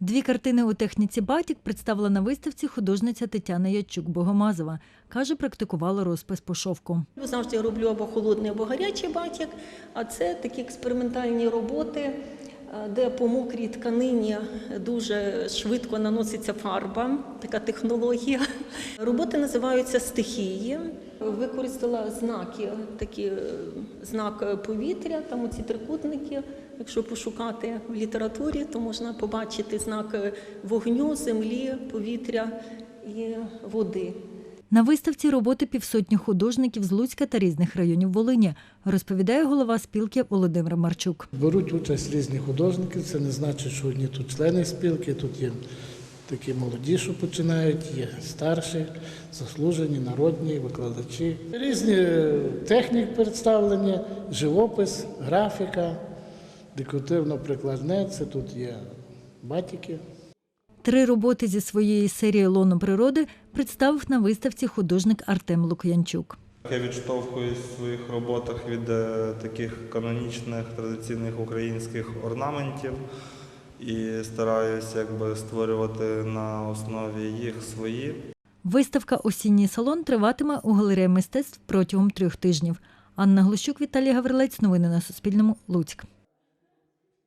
Дві картини у техніці батік представила на виставці художниця Тетяна Ячук-Богомазова. Каже, практикувала розпис по шовку. Завжди роблю або холодний, або гарячий батік, а це такі експериментальні роботи, е, де по мокрій тканині дуже швидко наноситься фарба, така технологія. Роботи називаються стихії. Використала знаки, такі е, знак повітря, там оці трикутники. Якщо пошукати в літературі, то можна побачити знак вогню, землі, повітря і води. На виставці роботи півсотні художників з Луцька та різних районів Волині, розповідає голова спілки Володимир Марчук. Беруть участь різні художники. Це не значить, що одні тут члени спілки, тут є такі молоді, що починають, є старші, заслужені, народні, викладачі. Різні е, техніки представлені, живопис, графіка, декоративно-прикладне. Це тут є батіки. Три роботи зі своєї серії Лоно природи представив на виставці художник Артем Лук'янчук. Я відштовхуюсь в своїх роботах від е, таких канонічних традиційних українських орнаментів і стараюся якби створювати на основі їх свої. Виставка Осінній салон триватиме у галереї мистецтв протягом трьох тижнів. Анна Глущук, Віталій Гаврилець. Новини на Суспільному. Луцьк.